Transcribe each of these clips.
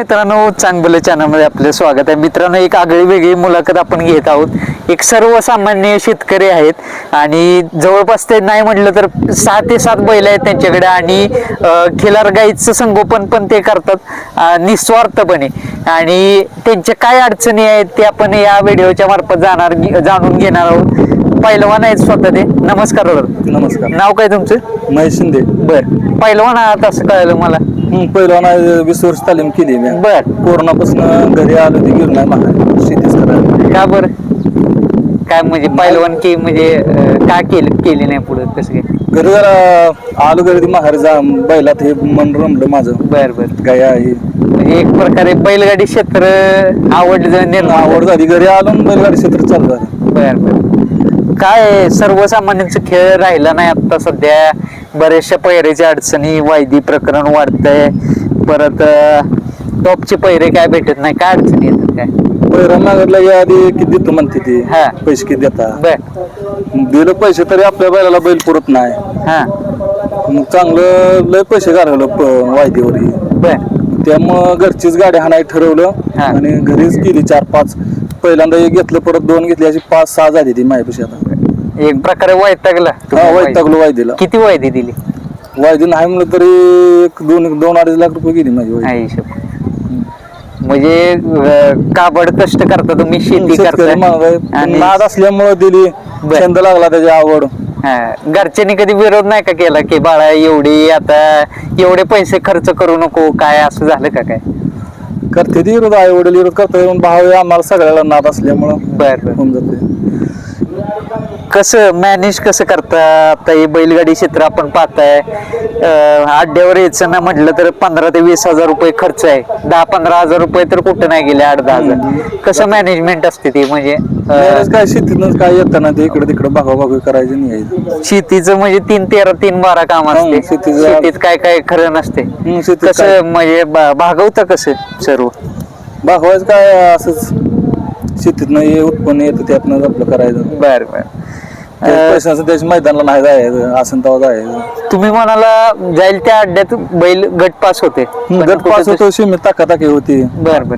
मित्रांनो चांगलं चॅनलमध्ये आपले स्वागत आहे. मित्रांनो एक आगळी वेगळी मुलाखत आपण घेत आहोत. एक सर्वसामान्य शेतकरी आहेत आणि जवळपास ते नाही म्हटलं तर सहा ते सात बैल आहेत त्यांच्याकडे आणि खिलार गाईचं संगोपन पण ते करतात निस्वार्थपणे. आणि त्यांच्या काय अडचणी आहेत ते आपण या व्हिडिओच्या मार्फत जाणार जाणून घेणार आहोत. पहिलवान आहेत स्वतः ते. नमस्कार. नमस्कार. नाव काय तुमचं? महेश शिंदे. बर. पहिलवान आहात असं कळलं मला. हं, पहिलवान आहे, वीस वर्ष तालीम केली मी. बर. कोरोनापासून घरी आलो ते गेलो नाही महाग शेतीच करायला. का बर? काय म्हणजे पहिलवान की म्हणजे अं, का केलं केली नाही पुढे कसं काय घरी जरा आलो घरी ती महार जा बैलात हे मन रमलं माझं. बर बर. गाय आहे. म्हणजे एक प्रकारे बैलगाडी क्षेत्र आवडलं निर्माण आवड झाली. घरी आलो आणि बैलगाडी क्षेत्र चालू झालं. बर बर. काय सर्वसामान्यांचा खेळ राहिला नाही आता सध्या? बऱ्याचशा पैऱ्याच्या अडचणी वायदी प्रकरण वाढतंय. परत टॉपचे पैरे काय भेटत नाही? काय अडचणी येतात काय? पैरा मागरला या आधी किती देतो म्हणते ती? हा. पैसे किती देता? बर. दिलं पैसे तरी आपल्या बैलाला बैल पुरत नाही. हा. मग चांगलं लय पैसे घालवलं प- बर. त्यामुळं घरचीच गाडी हाणाय ठरवलं. हा. आणि घरीच केली चार पाच. पहिल्यांदा एक घेतलं परत दोन घेतली अशी पाच सहा झाली ती माझ्यापेक्षा आता. एक प्रकारे वैतागला हा वैतागलो वायदीला किती वायदी दिली वायदी नाही म्हणलं तरी एक दोन दोन अडीच लाख रुपये गेली माझी वायदी. हिशोब म्हणजे अं, काबड कष्ट करता तुम्ही शेती शेतकरी आणि नाद असल्यामुळं दिली. बर. छंद लागला त्याची आवड. हा, घरच्यांनी कधी विरोध नाही का केला की बाळा एवढी आता एवढे पैसे खर्च करू नको काय असं झालं का काय? करते ती विरोध आई वडील विरोध करतात भाव आम्हाला सगळ्याला नाद असल्यामुळं बर बर. होऊन जाते कसं मॅनेज कसं करता? आता हे बैलगाडी क्षेत्र आपण पाहताय. अड्ड्यावर यायचं ना म्हटलं तर पंधरा ते वीस हजार रुपये खर्च आहे. दहा पंधरा हजार रुपये तर कुठं नाही गेले आठ दहा हजार. कसं मॅनेजमेंट असते ती म्हणजे? अं, काय? शेतीतून काय येताना ते इकडे तिकडे भागाभागी करायचे नाही यायचं. शेतीचं म्हणजे तीन तेरा तीन बारा काम हं, असते. शेतीचं- शेतीत काय काय खरं नसते. शेतीत काय- कसं म्हणजे बा- भागवतं कसं सर्व? भागवायचं काय असंच? शेतीतनं हे उत्पन्न येतं त्यातनं आपलं करायचं. बर बर. पैशाचं त्याच्या मैदानाला नाही जायचं असं तेव्हा जायचं. तुम्ही म्हणाला जाईल त्या अड्ड्यात बैल गट पास होते. गट पास होतो शिमी ताकाताकी होती. बर बर.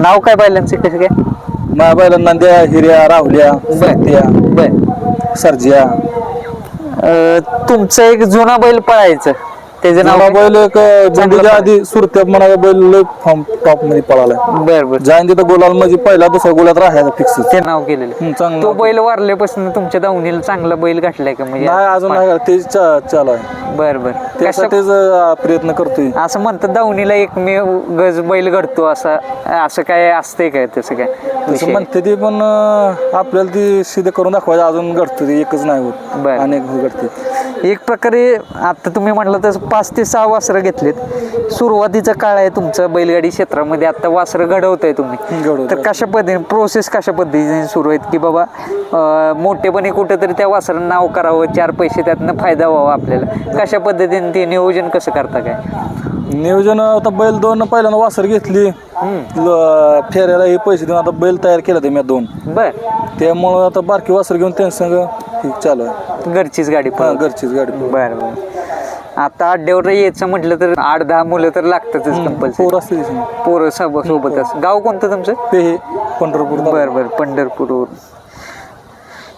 नाव काय बैलांचे कसं काय? माझ्या बैला नंद्या हिर्या राहुल्या सत्या बर. सर्जिया. तुमचं एक जुना बैल पळायचं. त्याचं नाव काय? बैल एक झेंडूच्या आधी सुरत्या म्हणाला बैल लय फॉर्म टॉपमध्ये पळालाय. बर बर. जाईन तिथं गुलाल म्हणजे पहिला दुसरा गुलात राहायचा फिक्स ते नाव केलेलं. चांगलं तो बैल वारल्यापासून तुमच्या दावणीला चांगला बैल घातलाय का म्हणजे? नाही अजून नाही ते चा- चालू आहे. बर बर. कशा त्यासाठीच अं, प्रयत्न करतोय. असं म्हणतात दावणीला एकमेव गज बैल घडतो असं असं काय असतंय काय तसं काय? तसं विषय? म्हणते ते पण अं, आपल्याला ती सिद्ध करून दाखवायचं. अजून घडतं ते एकच नाही होत. बरं. अनेक घडते. एक प्रकारे आता तुम्ही म्हटलं तर पाच ते सहा वासरं घेतलेत. सुरुवातीचा काळ आहे तुमचं बैलगाडी क्षेत्रामध्ये आता वासरं घडवताय तुम्ही. घडवतोय. तर कशा पद्धतीने प्रोसेस कशा पद्धतीने सुरू आहेत? की बाबा मोठेपणी कुठेतरी त्या वासरांना नाव करावं चार पैसे त्यातनं फायदा व्हावा आपल्याला. कशा पद्धतीने ते नियोजन कसं करता काय? नियोजन आता बैल दोन पहिल्यांदा वासर घेतली. ल- फेऱ्याला हे पैसे देऊन आता बैल तयार केला ते मी दोन. बर. त्यामुळं आता बारकी वासर घेऊन त्यांच्या संग हे चालू आहे. घरचीच गाडी हा, पळवा. घरचीच गाडी बर बर. आता अड्ड्यावर यायचं म्हटलं तर आठ दहा मुलं तर लागतातच कंपल्सरी पोर असते. पोरं सब सोबतच. गाव कोणतं तुमचं? ते हे पंढरपूर. बर बर पंढरपूर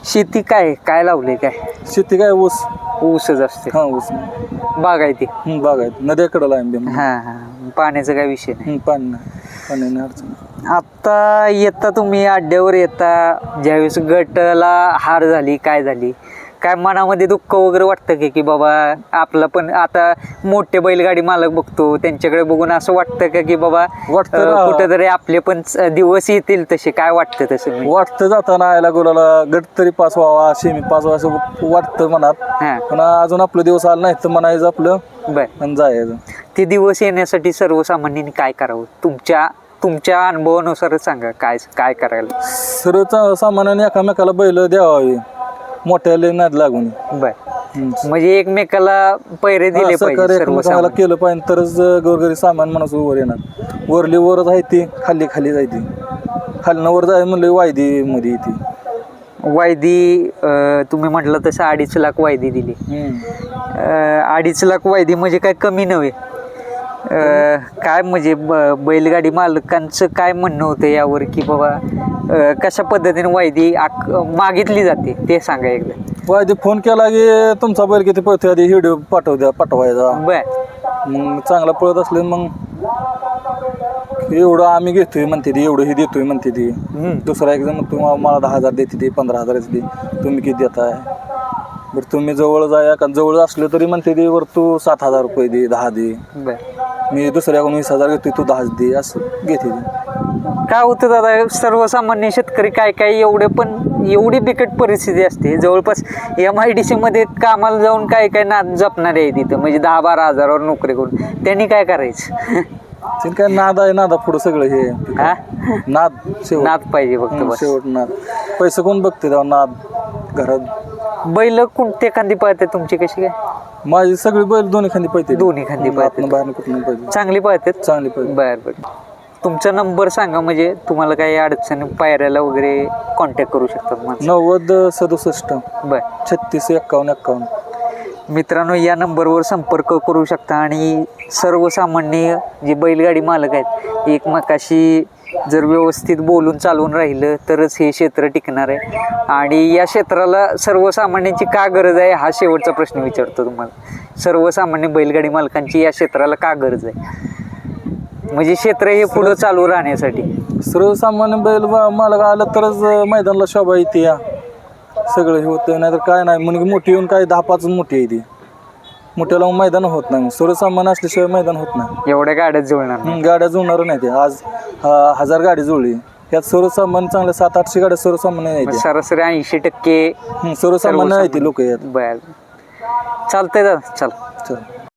शेती काय काय लावले काय? शेती काय ऊस. ऊसच असते हा ऊस. बागायती हं, बाग आहेत नद्याकडं लाईन हा हा. पाण्याचा काय विषय नाही. पाणी नाही. पाणी नाही अडचण आता येता तुम्ही अड्ड्यावर येता. ज्यावेळेस गटला हार झाली काय झाली? काय मनामध्ये दुःख वगैरे वाटतं की की बाबा आपला पण आता मोठे बैलगाडी मालक बघतो त्यांच्याकडे बघून असं वाटतं का की बाबा वाटतं. कुठेतरी आपले पण दिवस येतील तसे काय वाटतं तसं? वाटतं जाताना आयला गोलाला गट तरी पास व्हावा शेमी पास व्हावा असं वाटतं मनात. हा. पण अजून आपलं दिवस आला नाही तर म्हणायचं आपलं बर. जायचं. ते दिवस येण्यासाठी सर्वसामान्यांनी काय करावं? तुमच्या तुमच्या अनुभवानुसारच सांगा काय काय करायला? सर्व सामान्याने एकामेकाला बैल द्यावावी. मोठ्याला नाद लागून. बर. म्हणजे एकमेकाला पैरे दिले पाहिजे सर्वसामान्य केलं पाहिजे तरच गोरगरी सामान माणूस वर येणार. वरली वरच आहे ती खाली खाली जायती खालनं वर जाय म्हणलं वायदी मध्ये येते. वायदी अं, तुम्ही म्हटलं तसं अडीच लाख वायदी दिली. अं, अडीच लाख वायदी म्हणजे काय कमी नव्हे. अं, काय म्हणजे ब- बैलगाडी मालकांचं काय म्हणणं होतं यावर की बाबा अं, कशा पद्धतीने वायदी आक- मागितली जाते ते सांगा एकदा. वायदे फोन केला की तुमचा बैल किती पळतोय आधी व्हिडिओ पाठव द्या पाठवायचा. बर. मग चांगला पळत असले मग एवढं आम्ही घेतोय म्हणते ती एवढं हे देतोय म्हणते ती. हम्म. दुसरा एक जण तुम्हाला मला दहा हजार देते ती पंधरा हजाराची दे तुम्ही किती देताय? बरं तुम्ही जवळ जाया का जवळ असले तरी म्हणते ती वर तू सात हजार रुपये दे दहा दे. बर. मी दुसऱ्याकडून वीस हजार घेतोय तू दहाच दे असं घेते ती काय होतं दादा सर्वसामान्य शेतकरी काय काय एवढे पण एवढी बिकट परिस्थिती असते. जवळपास एम आय डी सी मध्ये कामाला जाऊन काय काय नाद जपणारे आहे तिथं म्हणजे दहा बारा हजारावर नोकरी करून. त्यांनी काय करायचं? ते काय नाद आहे नादा पुढं सगळं हे. हा? नाद शेवट. नाद पाहिजे फक्त हं, बस. शेवट नाद. पैसे कोण बघते तेव्हा नाद? घरात बैल कोणते खांदी पळते तुमची कशी काय? माझी सगळी बैल दोन्ही खांदी पाहिजे दोन्ही खांदी पळतात. बाहेर कुठून पाहिजे चांगली पळतात? चांगली बर बर. तुमचा नंबर सांगा म्हणजे तुम्हाला काही अडचण पायऱ्याला वगैरे कॉन्टॅक्ट करू शकतात माणसं. नव्वद सदुसष्ट. बर. छत्तीस एक्कावन्न एक्कावन्न. मित्रांनो या नंबरवर संपर्क करू शकता आणि सर्वसामान्य जे बैलगाडी मालक आहेत एकमेकाशी जर व्यवस्थित बोलून चालून राहिलं तरच हे क्षेत्र टिकणार आहे. आणि या क्षेत्राला सर्वसामान्यांची का गरज आहे हा शेवटचा प्रश्न विचारतो तुम्हाला. सर्वसामान्य बैलगाडी मालकांची या क्षेत्राला का गरज आहे? म्हणजे क्षेत्र हे पुढं चालू राहण्यासाठी. सर्वसामान्य बैल बा- मालक आलं तरच मैदानाला शोभा येते या. सगळं हे होतं नाहीतर काय नाही. म्हणजे मोठी येऊन काय दहा पाच मोठी आहे ती. मोठ्याला मग मैदान होत नाही. सर्वसामान्य असल्याशिवाय मैदान होत नाही. एवढ्या गाड्यात जुळणार नाही. हं, गाड्या जुळणार नाही ते आज हा, हजार गाडी जुळली. यात सर्वसामान्य चांगल्या सात आठशे गाड्या सर्वसामान्य नाही मग सरासरी ऐंशी टक्के सर्वसामान्य आहे ते लोक यात. बर. चालतंय दादा चल. चल.